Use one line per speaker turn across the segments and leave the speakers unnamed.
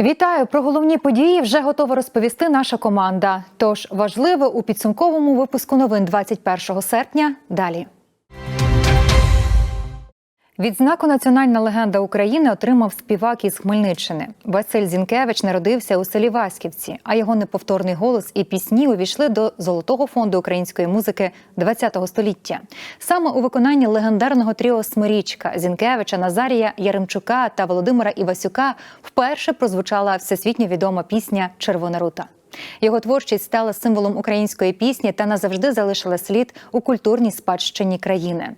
Вітаю! Про головні події вже готова розповісти наша команда. Тож важливе у підсумковому випуску новин 21 серпня. Далі. Відзнаку Національна легенда України отримав співак із Хмельниччини. Василь Зінкевич народився у селі Васьківці, а його неповторний голос і пісні увійшли до золотого фонду української музики ХХ століття. Саме у виконанні легендарного тріо Смирічка Зінкевича, Назарія Яремчука та Володимира Івасюка вперше прозвучала всесвітньо відома пісня Червона рута. Його творчість стала символом української пісні та назавжди залишила слід у культурній спадщині країни.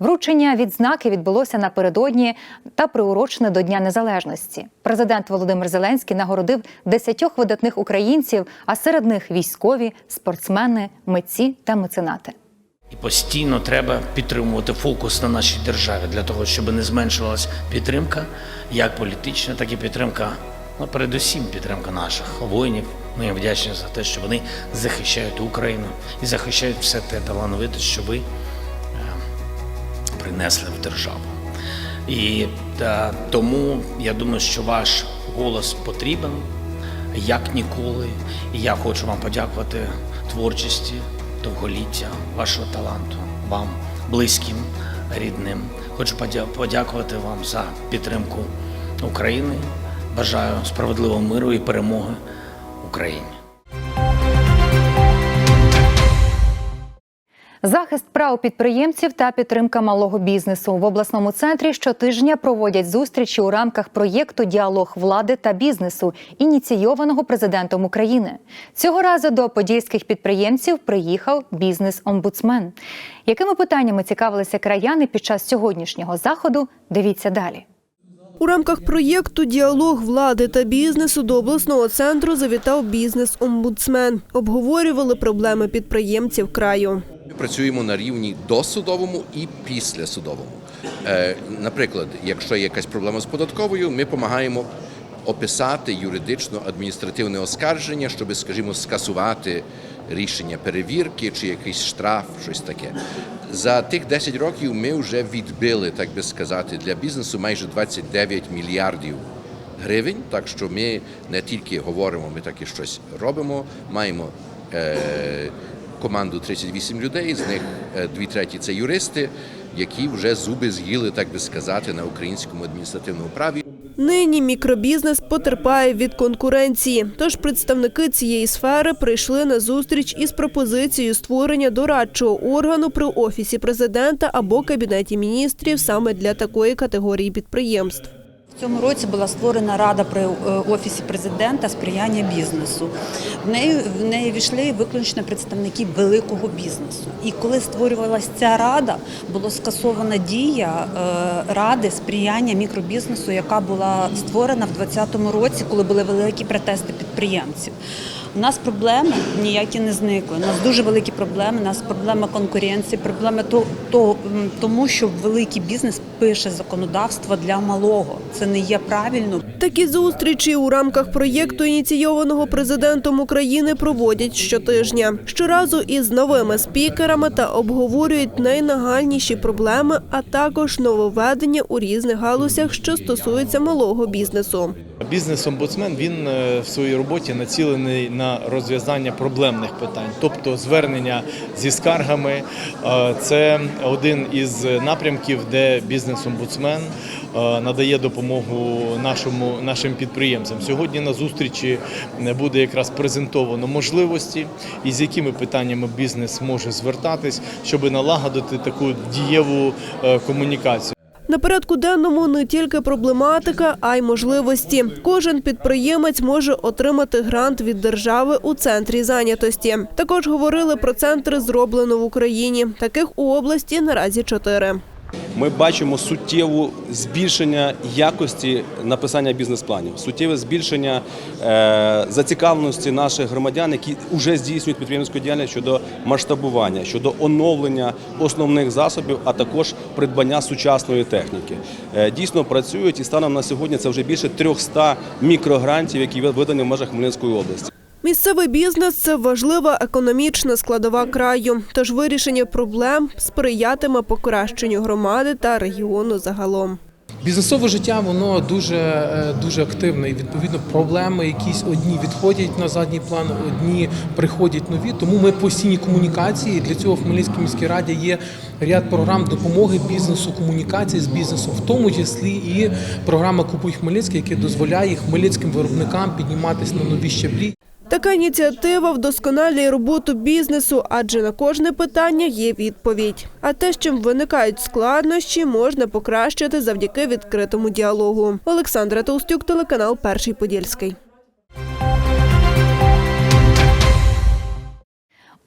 Вручення відзнаки відбулося напередодні та приурочене до Дня Незалежності. Президент Володимир Зеленський нагородив десятьох видатних українців, а серед них військові, спортсмени, митці та меценати.
І постійно треба підтримувати фокус на нашій державі для того, щоб не зменшувалась підтримка, як політична, так і підтримка, ну передусім підтримка наших воїнів. Ми їм вдячні за те, що вони захищають Україну і захищають все те талановите, що ви е, принесли в державу. І та, тому я думаю, що ваш голос потрібен як ніколи. І я хочу вам подякувати творчості, довголіття, вашого таланту, вам, близьким, рідним. Хочу подякувати вам за підтримку України. Бажаю справедливого миру і перемоги Україні.
Захист прав підприємців та підтримка малого бізнесу в обласному центрі щотижня проводять зустрічі у рамках проєкту Діалог влади та бізнесу, ініційованого президентом України. Цього разу до подільських підприємців приїхав бізнес-омбудсмен. Якими питаннями цікавилися краяни під час сьогоднішнього заходу? Дивіться далі.
У рамках проєкту Діалог влади та бізнесу до обласного центру завітав бізнес-омбудсмен. Обговорювали проблеми підприємців краю.
Ми працюємо на рівні досудовому і післясудовому. Е, Наприклад, якщо є якась проблема з податковою, ми допомагаємо описати юридично адміністративне оскарження, щоб, скажімо, скасувати рішення перевірки чи якийсь штраф, щось таке. За тих 10 років ми вже відбили, так би сказати, для бізнесу майже 29 мільярдів гривень. Так що ми не тільки говоримо, ми так і щось робимо. Маємо е, команду 38 людей, з них е, дві треті це юристи, які вже зуби з'їли, так би сказати, на українському адміністративному праві.
Нині мікробізнес потерпає від конкуренції. Тож представники цієї сфери прийшли на зустріч із пропозицією створення дорадчого органу при офісі президента або кабінеті міністрів саме для такої категорії підприємств.
Цьому році була створена рада при е, офісі президента сприяння бізнесу. В неї в неї війшли виключно представники великого бізнесу. І коли створювалася ця рада, була скасована дія е, ради сприяння мікробізнесу, яка була створена в 2020 році, коли були великі протести підприємців. У нас проблеми ніякі не зникли. У нас дуже великі проблеми. У нас проблема конкуренції, проблеми то, то, тому, що великий бізнес пише законодавство для малого. Це не є правильно.
Такі зустрічі у рамках проєкту, ініційованого президентом України, проводять щотижня. Щоразу із новими спікерами та обговорюють найнагальніші проблеми, а також нововведення у різних галузях, що стосуються малого бізнесу.
Бізнес-омбудсмен він е, в своїй роботі націлений на розв'язання проблемних питань, тобто звернення зі скаргами. Е, Це один із напрямків, де бізнес-омбудсмен е, надає допомогу нашому нашим підприємцям. Сьогодні на зустрічі буде якраз презентовано можливості, і з якими питаннями бізнес може звертатись, щоб налагодити таку дієву комунікацію.
На порядку денному не тільки проблематика, а й можливості. Кожен підприємець може отримати грант від держави у центрі зайнятості. Також говорили про центри зроблено в Україні. Таких у області наразі чотири.
Ми бачимо суттєве збільшення якості написання бізнес-планів, суттєве збільшення е, зацікавленості наших громадян, які вже здійснюють підприємницьку діяльність щодо масштабування, щодо оновлення основних засобів, а також придбання сучасної техніки. Е, дійсно працюють і станом на сьогодні це вже більше 300 мікрогрантів, які видані в межах Хмельницької області.
Місцевий бізнес це важлива економічна складова краю. Тож вирішення проблем сприятиме покращенню громади та регіону загалом.
Бізнесове життя воно дуже, е, дуже активне і відповідно проблеми якісь одні відходять на задній план, одні приходять нові. Тому ми постійні комунікації. Для цього в Хмельницькій міській раді є ряд програм допомоги бізнесу, комунікації з бізнесом, в тому числі і програма Купуй Хмельницький, яка дозволяє хмельницьким виробникам підніматися на нові щаблі.
Така ініціатива вдосконалює роботу бізнесу, адже на кожне питання є відповідь. А те, з чим виникають складнощі, можна покращити завдяки відкритому діалогу. Олександра Толстюк, телеканал Перший Подільський.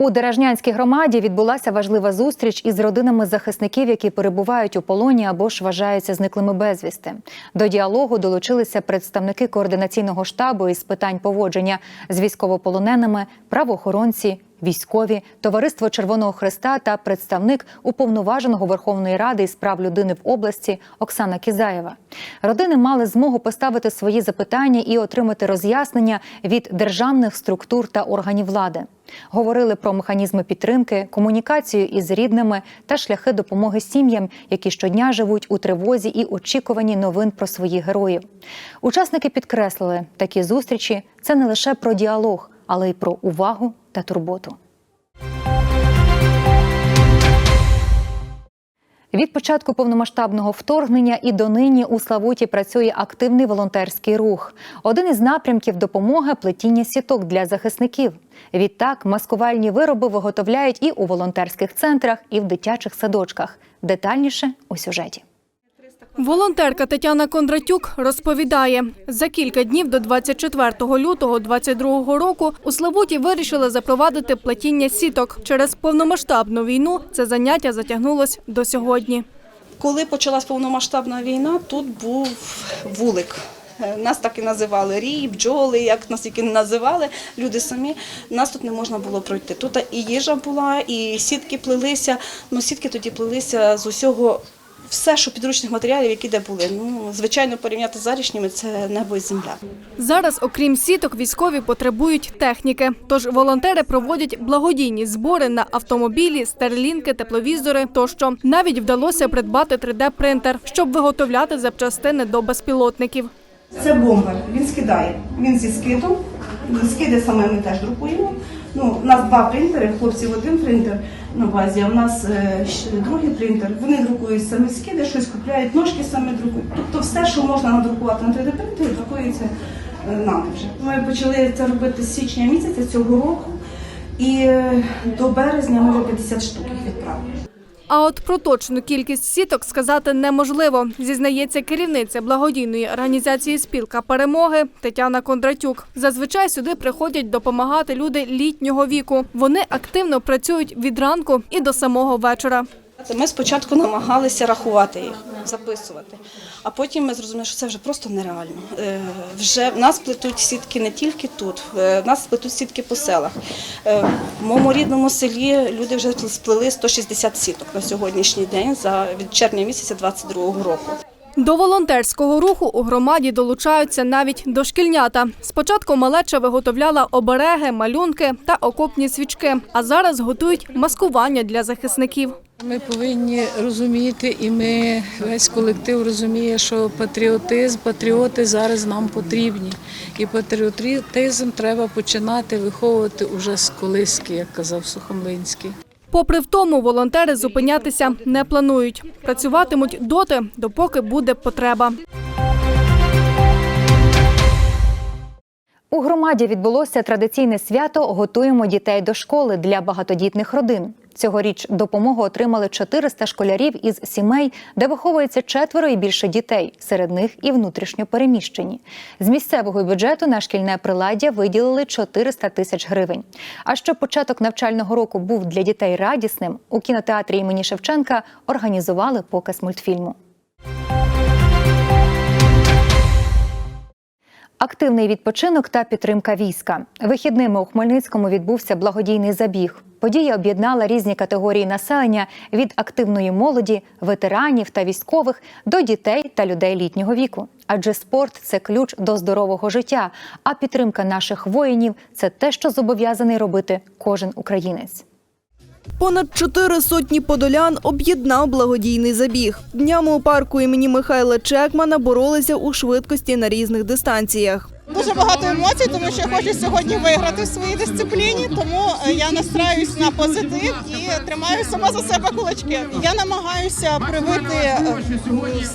У Дережнянській громаді відбулася важлива зустріч із родинами захисників, які перебувають у полоні або ж вважаються зниклими безвісти. До діалогу долучилися представники координаційного штабу із питань поводження з військовополоненими, правоохоронці, військові, товариство Червоного Христа та представник уповноваженого Верховної Ради із прав людини в області Оксана Кізаєва. Родини мали змогу поставити свої запитання і отримати роз'яснення від державних структур та органів влади. Говорили про механізми підтримки, комунікацію із рідними та шляхи допомоги сім'ям, які щодня живуть у тривозі і очікуванні новин про своїх героїв. Учасники підкреслили, такі зустрічі це не лише про діалог, але й про увагу та турботу. Від початку повномасштабного вторгнення і донині у Славуті працює активний волонтерський рух. Один із напрямків допомоги плетіння сіток для захисників. Відтак маскувальні вироби виготовляють і у волонтерських центрах, і в дитячих садочках. Детальніше у сюжеті.
Волонтерка Тетяна Кондратюк розповідає, за кілька днів до 24 лютого 2022 року у Славуті вирішили запровадити плетіння сіток. Через повномасштабну війну це заняття затягнулось до сьогодні.
Коли почалась повномасштабна війна, тут був вулик. Е, Нас так і називали рій, бджоли, як нас тільки називали, люди самі. Нас тут не можна було пройти. Тут і їжа була, і сітки плелися. Ну, сітки тоді плелися з усього, все, що підручних матеріалів, які де були. Ну, звичайно, порівняти з зарішніми це небо і земля.
Зараз, окрім сіток, військові потребують техніки. Тож волонтери проводять благодійні збори на автомобілі, старлінки, тепловізори тощо. Навіть вдалося придбати 3D-принтер, щоб виготовляти запчастини до безпілотників.
Це бомбер. Він скидає. Він зі скидом. Скиди саме ми теж друкуємо. Ну, у нас два принтери, в хлопців один принтер на базі, а в нас ще другий принтер. Вони друкують самі скиди, щось купляють, ножки самі друкують. Тобто все, що можна надрукувати на 3D принтері, друкується е, нами вже. Ми почали це робити з січня місяця цього року. І е, до березня ми вже 50 штук відправили.
А от про точну кількість сіток сказати неможливо, зізнається керівниця благодійної організації Спілка перемоги Тетяна Кондратюк. Зазвичай сюди приходять допомагати люди літнього віку. Вони активно працюють від ранку і до самого вечора.
Ми спочатку намагалися рахувати їх, записувати, а потім ми зрозуміли, що це вже просто нереально. Е, Вже в нас плетуть сітки не тільки тут, е, в нас плетуть сітки по селах. Е, В моєму рідному селі люди вже сплели 160 сіток на сьогоднішній день від червня місяця 22-го року.
До волонтерського руху у громаді долучаються навіть дошкільнята. Спочатку малеча виготовляла обереги, малюнки та окопні свічки, а зараз готують маскування для захисників.
Ми повинні розуміти, і ми весь колектив розуміє, що патріотизм, патріоти зараз нам потрібні. І патріотизм треба починати виховувати уже з колиски, як казав Сухомлинський.
Попри в тому, волонтери зупинятися не планують. Працюватимуть доти, допоки буде потреба.
У громаді відбулося традиційне свято Готуємо дітей до школи для багатодітних родин. Цьогоріч допомогу отримали 400 школярів із сімей, де виховується четверо і більше дітей, серед них і внутрішньо переміщені. З місцевого бюджету на шкільне приладдя виділили 400 тисяч гривень. А щоб початок навчального року був для дітей радісним, у кінотеатрі імені Шевченка організували показ мультфільму. Активний відпочинок та підтримка війська. Вихідними у Хмельницькому відбувся благодійний забіг. Подія об'єднала різні категорії населення від активної молоді, ветеранів та військових до дітей та людей літнього віку. Адже спорт це ключ до здорового життя, а підтримка наших воїнів це те, що зобов'язаний робити кожен українець.
Понад чотири сотні подолян об'єднав благодійний забіг. Днями у парку імені Михайла Чекмана боролися у швидкості на різних дистанціях.
Дуже багато емоцій, тому що я хочу сьогодні виграти в своїй дисципліні. Тому е, я настраюсь на позитив і тримаю сама за себе кулачки. Я намагаюся привити е,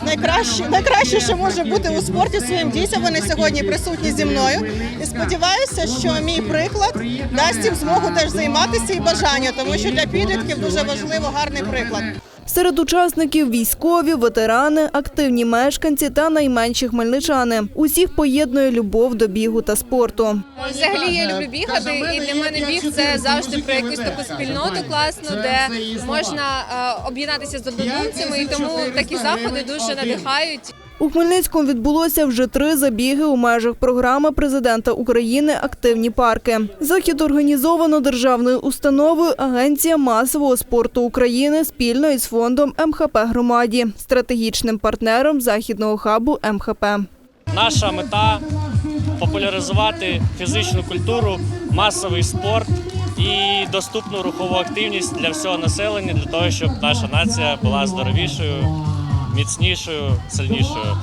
найкраще, найкраще, що може бути у спорті своїм дітям. Вони сьогодні присутні зі мною. І сподіваюся, що мій приклад дасть їм змогу теж займатися і бажання, тому що для підлітків дуже важливо гарний приклад.
Серед учасників військові, ветерани, активні мешканці та найменші хмельничани. Усіх поєднує любов до бігу та спорту.
Взагалі я люблю бігати, і для мене біг це завжди про якусь таку спільноту класну, де можна е, об'єднатися з однодумцями, і тому такі заходи дуже надихають.
У Хмельницькому відбулося вже три забіги у межах програми президента України Активні парки. Захід організовано державною установою Агенція масового спорту України спільно із фондом МХП громаді, стратегічним партнером західного хабу МХП.
Наша мета популяризувати фізичну культуру, масовий спорт і доступну рухову активність для всього населення, для того, щоб наша нація була здоровішою, міцнішою, сильнішою.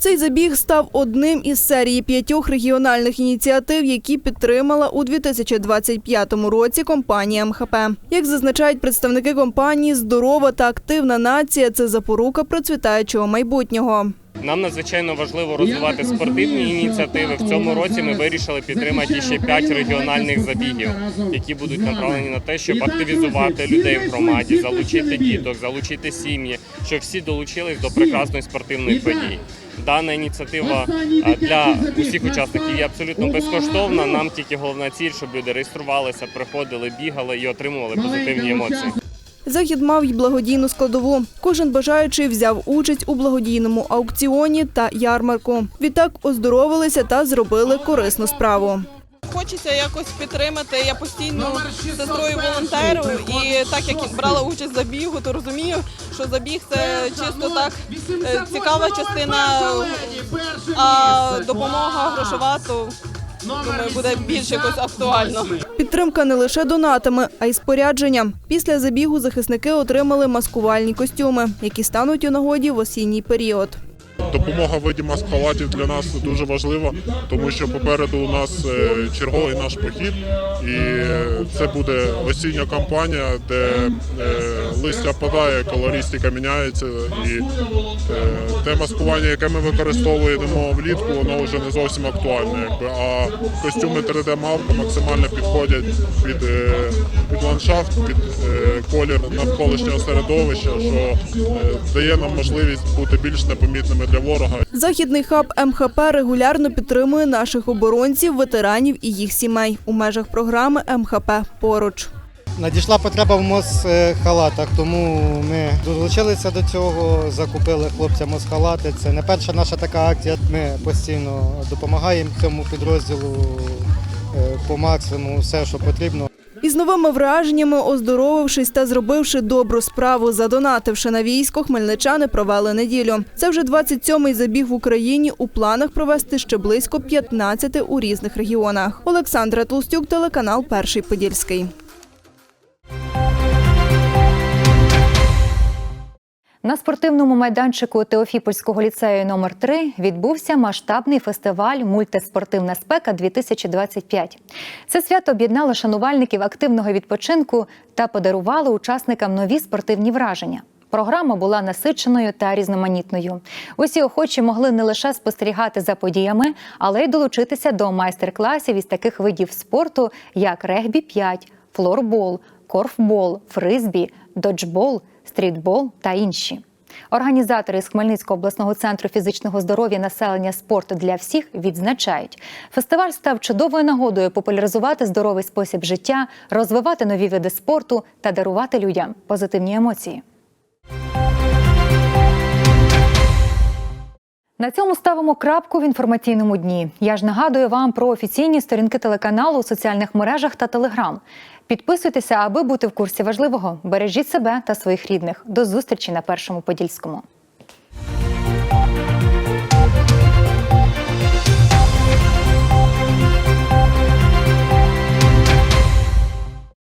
Цей забіг став одним із серії п'ятьох регіональних ініціатив, які підтримала у 2025 році компанія МХП. Як зазначають представники компанії, здорова та активна нація це запорука процвітаючого майбутнього.
Нам надзвичайно важливо розвивати спортивні ініціативи. В цьому році ми вирішили підтримати ще п'ять регіональних забігів, які будуть направлені на те, щоб активізувати людей в громаді, залучити діток, залучити сім'ї, щоб всі долучились до прекрасної спортивної події. Дана ініціатива для усіх учасників є абсолютно безкоштовна. Нам тільки головна ціль, щоб люди реєструвалися, приходили, бігали і отримували позитивні емоції.
Захід мав й благодійну складову. Кожен бажаючий взяв участь у благодійному аукціоні та ярмарку. Відтак оздоровилися та зробили корисну справу.
Хочеться якось підтримати. Я постійно сестрою волонтеру, і так як брала участь в забігу, то розумію, що забіг це чисто так е, цікава частина, а допомога грошова, то думаю, буде більш якось актуально.
Підтримка не лише донатами, а й спорядженням. Після забігу захисники отримали маскувальні костюми, які стануть у нагоді в осінній період.
Допомога в виді маск-халатів для нас дуже важлива, тому що попереду у нас е, черговий наш похід, і це буде осіння кампанія, де е, листя падає, колористика міняється, і е, те маскування, яке ми використовуємо влітку, воно вже не зовсім актуальне. Якби. А костюми 3D-мавка максимально підходять під, під ландшафт, під колір навколишнього середовища, що дає нам можливість бути більш непомітними для ворога.
Західний хаб МХП регулярно підтримує наших оборонців, ветеранів і їх сімей у межах програми МХП поруч.
Надійшла потреба в мосхалатах, тому ми долучилися до цього, закупили хлопцям мосхалати. Це не перша наша така акція. Ми постійно допомагаємо цьому підрозділу е, по максимуму, все, що потрібно.
Із новими враженнями, оздоровившись та зробивши добру справу, задонативши на військо, хмельничани провели неділю. Це вже 27-й забіг в Україні. У планах провести ще близько 15 у різних регіонах. Олександра Толстюк, телеканал Перший Подільський.
На спортивному майданчику Теофіпольського ліцею номер 3 відбувся масштабний фестиваль Мультиспортивна спека 2025 Це свято об'єднало шанувальників активного відпочинку та подарувало учасникам нові спортивні враження. Програма була насиченою та різноманітною. Усі охочі могли не лише спостерігати за подіями, але й долучитися до майстер-класів із таких видів спорту, як регбі 5, флорбол, корфбол, фризбі, доджбол, стрітбол та інші. Організатори з Хмельницького обласного центру фізичного здоров'я населення спорту для всіх відзначають, фестиваль став чудовою нагодою популяризувати здоровий спосіб життя, розвивати нові види спорту та дарувати людям позитивні емоції. На цьому ставимо крапку в інформаційному дні. Я ж нагадую вам про офіційні сторінки телеканалу у соціальних мережах та телеграм. Підписуйтеся, аби бути в курсі важливого. Бережіть себе та своїх рідних. До зустрічі на першому подільському.